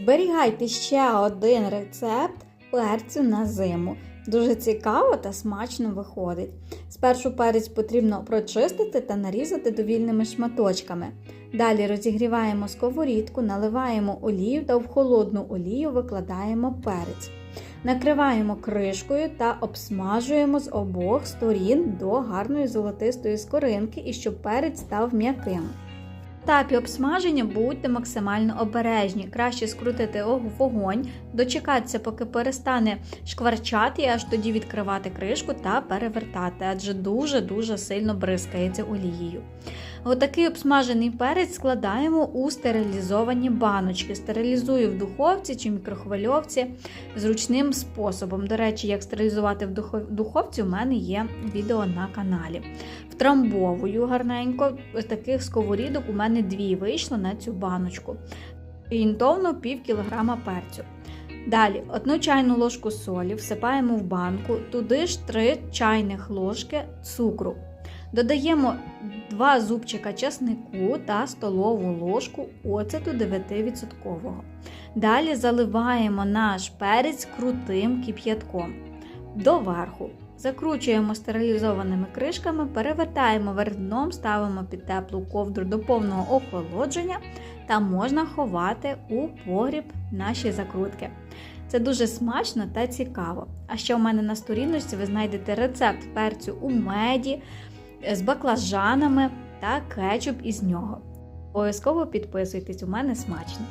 Зберігайте ще один рецепт перцю на зиму. Дуже цікаво та смачно виходить. Спершу перець потрібно прочистити та нарізати довільними шматочками. Далі розігріваємо сковорідку, наливаємо олію та в холодну олію викладаємо перець. Накриваємо кришкою та обсмажуємо з обох сторін до гарної золотистої скоринки і щоб перець став м'яким. Етапі обсмаження будьте максимально обережні. Краще скрутити вогонь, дочекатися, поки перестане шкварчати, і аж тоді відкривати кришку та перевертати, адже дуже-дуже сильно бризкається олією. Отакий обсмажений перець складаємо у стерилізовані баночки. Стерилізую в духовці чи мікрохвильовці зручним способом. До речі, як стерилізувати в духовці, у мене є відео на каналі. Втрамбовую гарненько. Таких сковорідок у мене дві вийшло на цю баночку. Орієнтовно пів кілограма перцю. Далі одну чайну ложку солі всипаємо в банку, туди ж 3 чайних ложки цукру. Додаємо 2 зубчика часнику та столову ложку оцету 9%. Далі заливаємо наш перець крутим кип'ятком доверху. Закручуємо стерилізованими кришками, перевертаємо вверх ставимо під теплу ковдру до повного охолодження та можна ховати у погріб наші закрутки. Це дуже смачно та цікаво. А ще у мене на сторіночці ви знайдете рецепт перцю у меді з баклажанами та кетчуп із нього. Обов'язково підписуйтесь, у мене смачно.